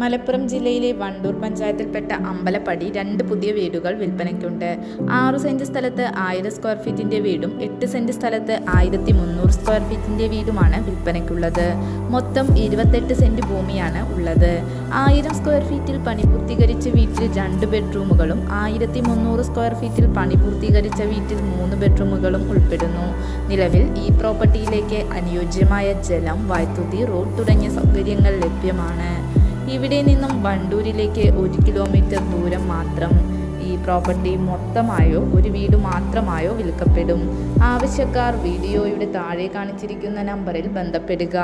മലപ്പുറം ജില്ലയിലെ വണ്ടൂർ പഞ്ചായത്തിൽപ്പെട്ട അമ്പലപ്പടി രണ്ട് പുതിയ വീടുകൾ വിൽപ്പനയ്ക്കുണ്ട്. ആറു സെന്റ് സ്ഥലത്ത് ആയിരം സ്ക്വയർ ഫീറ്റിന്റെ വീടും എട്ട് സെന്റ് സ്ഥലത്ത് ആയിരത്തി മുന്നൂറ് സ്ക്വയർ ഫീറ്റിന്റെ വീടുമാണ് വിൽപ്പനയ്ക്കുള്ളത്. മൊത്തം ഇരുപത്തെട്ട് സെന്റ് ഭൂമിയാണ് ഉള്ളത്. ആയിരം സ്ക്വയർ ഫീറ്റിൽ പണി പൂർത്തീകരിച്ച വീട്ടിൽ രണ്ട് ബെഡ്റൂമുകളും ആയിരത്തി മുന്നൂറ് സ്ക്വയർ ഫീറ്റിൽ പണി പൂർത്തീകരിച്ച വീട്ടിൽ മൂന്ന് ബെഡ്റൂമുകളും ഉൾപ്പെടുന്നു. നിലവിൽ ഈ പ്രോപ്പർട്ടിയിലേക്ക് അനുയോജ്യമായ ജലം വൈദ്യുതി റോഡ് തുടങ്ങിയ സൗകര്യങ്ങൾ ലഭ്യമാണ്. ഇവിടെ നിന്നും വണ്ടൂരിലേക്ക് ഒരു കിലോമീറ്റർ ദൂരം മാത്രം ഈ പ്രോപ്പർട്ടി മൊത്തമായോ ഒരു വീട് മാത്രമായോ വിൽക്കപ്പെടും. ആവശ്യക്കാർ വീഡിയോയുടെ താഴെ കാണിച്ചിരിക്കുന്ന നമ്പറിൽ ബന്ധപ്പെടുക.